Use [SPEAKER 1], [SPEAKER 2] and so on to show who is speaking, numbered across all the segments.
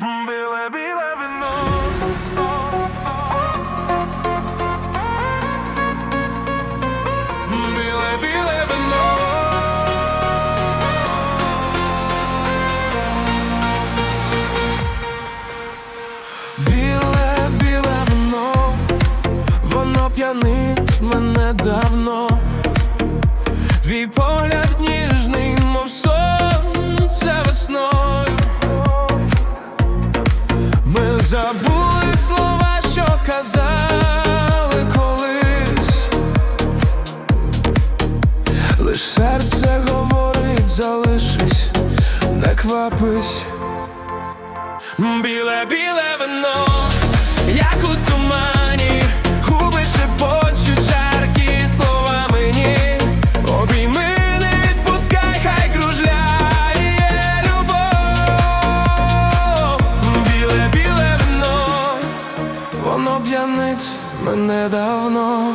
[SPEAKER 1] Біле, біле не. Біле, біле вино, як у тумані, губи шепочуть жаркі слова мені. Обійми, не відпускай, хай кружляє любов. Біле, біле вино, воно п'янить мене давно.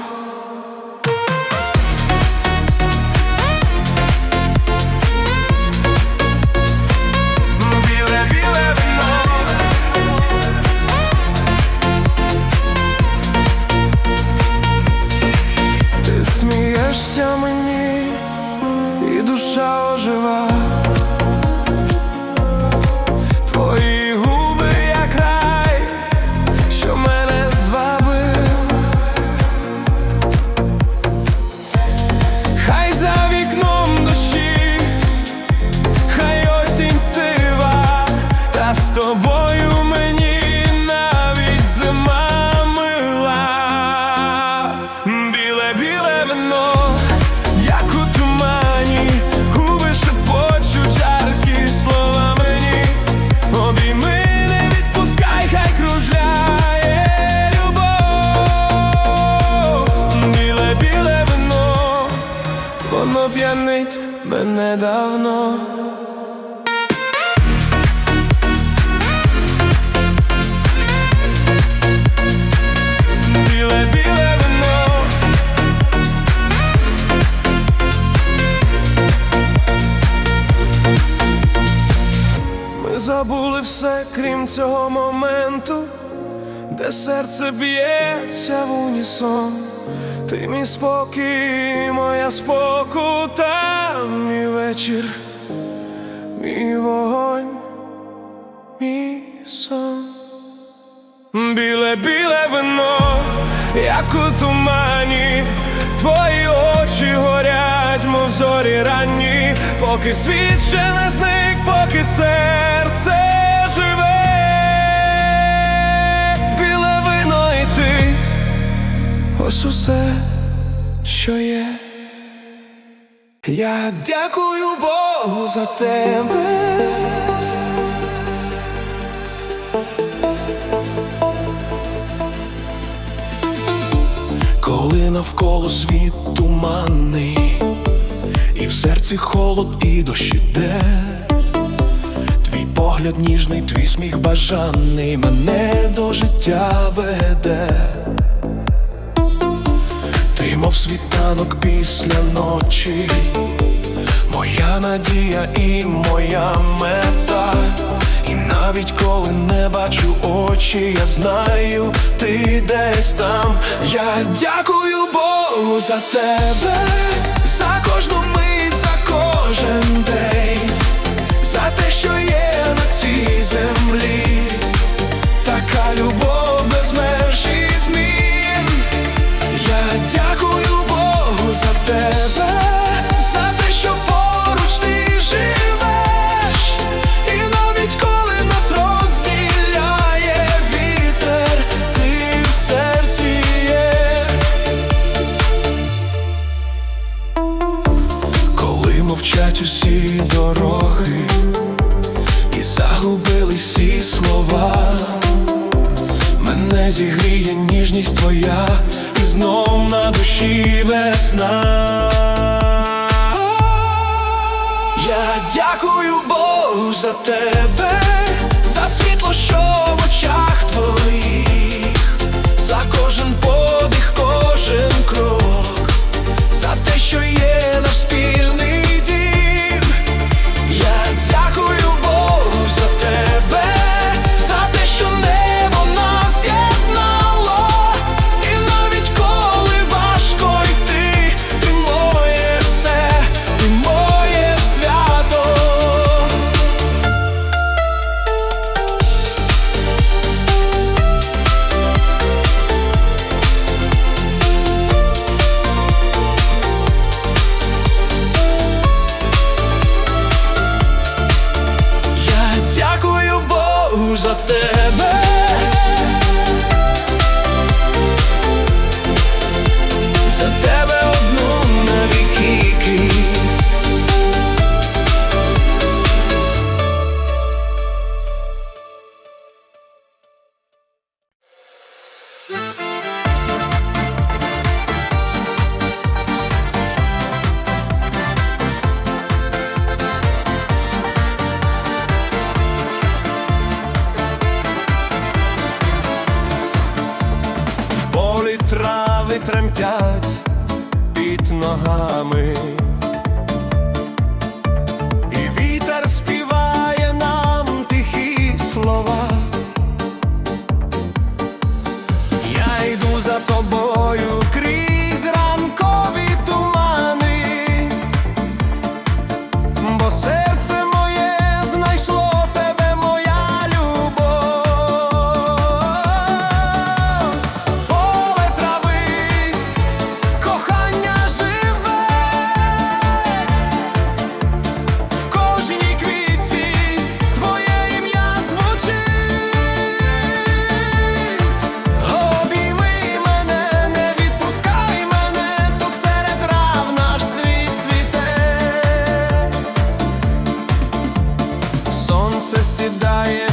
[SPEAKER 1] Крім цього моменту, де серце б'ється в унісон. Ти мій спокій, моя спокута, мій вечір, мій вогонь, мій сон. Біле, біле вино, як у тумані, твої очі горять, мов зорі ранні, поки світ ще не зник, поки серце живе, біле вино і ти, ось усе, що є.
[SPEAKER 2] Я дякую Богу за тебе. Коли навколо світ туманний, і в серці холод і дощ іде, погляд ніжний, твій сміх бажаний мене до життя веде. Ти, мов світанок після ночі, моя надія і моя мета. І навіть коли не бачу очі, я знаю, ти десь там. Я дякую Богу за тебе, за кожну мить, Богу за йду за Сонце сідає,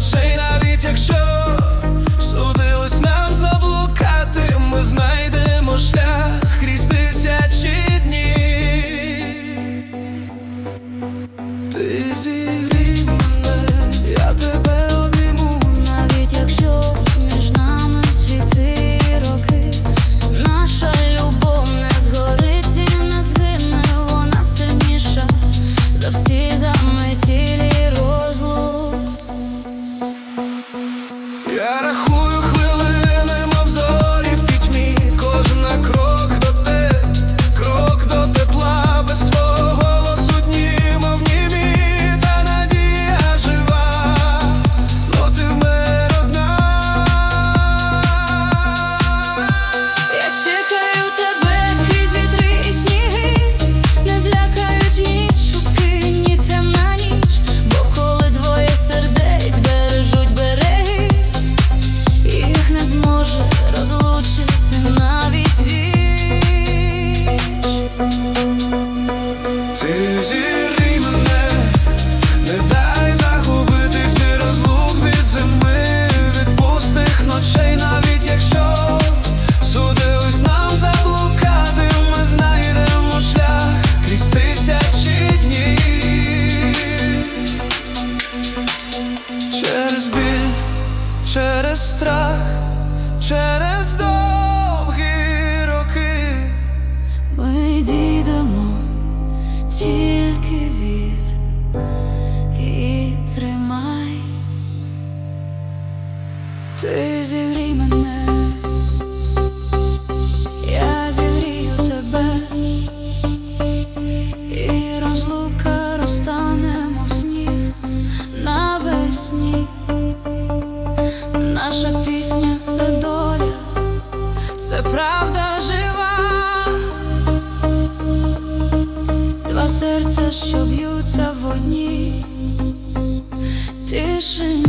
[SPEAKER 2] пустих ночей, навіть якщо зможе розлучити
[SPEAKER 3] навіть
[SPEAKER 2] він. Серця, що б'ються в одній. Тишин